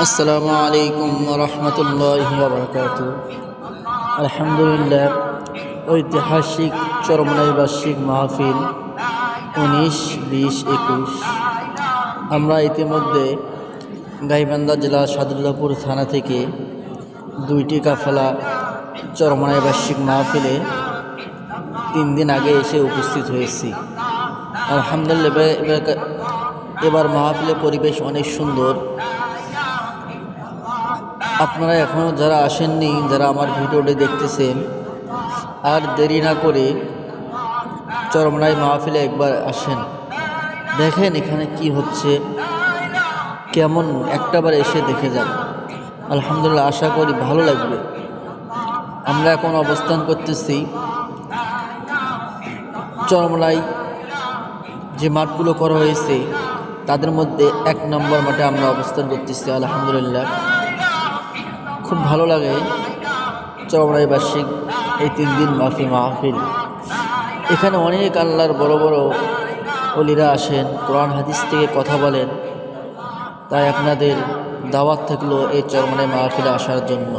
আসসালামু আলাইকুম রহমতুল্লাহ বরকাত আলহামদুলিল্লাহ, ঐতিহাসিক চরমনাই বার্ষিক মাহফিল উনিশ, বিশ, একুশ। আমরা ইতিমধ্যে গাইবান্ধা জেলা সাদুল্লাপুর থানা থেকে দুইটি কাফেলা চরমনাই বার্ষিক মাহফিলে তিন দিন আগে এসে উপস্থিত হয়েছি। আলহামদুলিল্লাহ, এবার- মাহফিলের পরিবেশ অনেক সুন্দর। আপনারা এখনও যারা আসেননি, যারা আমার ভিডিওটি দেখতেছেন, আর দেরি না করে চরমনাই মাহফিলে একবার আসেন। দেখেন এখানে কি হচ্ছে, কেমন একটাবার এসে দেখে যান। আলহামদুলিল্লাহ, আশা করি ভালো লাগবে। আমরা এখন অবস্থান করতেছি চরমলাই যে মাঠগুলো করা হয়েছে, তাদের মধ্যে এক নম্বর মাঠে আমরা অবস্থান করতেছি, আলহামদুলিল্লাহ। খুব ভালো লাগে। চরমরাই বার্ষিক এই তিন দিন মাফি মাহফিল। এখানে অনেক আল্লাহর বড় বড় অলিরা আসেন, কোরআন, হাদিস থেকে কথা বলেন। তাই আপনাদের দাওয়াত থাকল এই চরমরাই মাহফিলে আসার জন্য।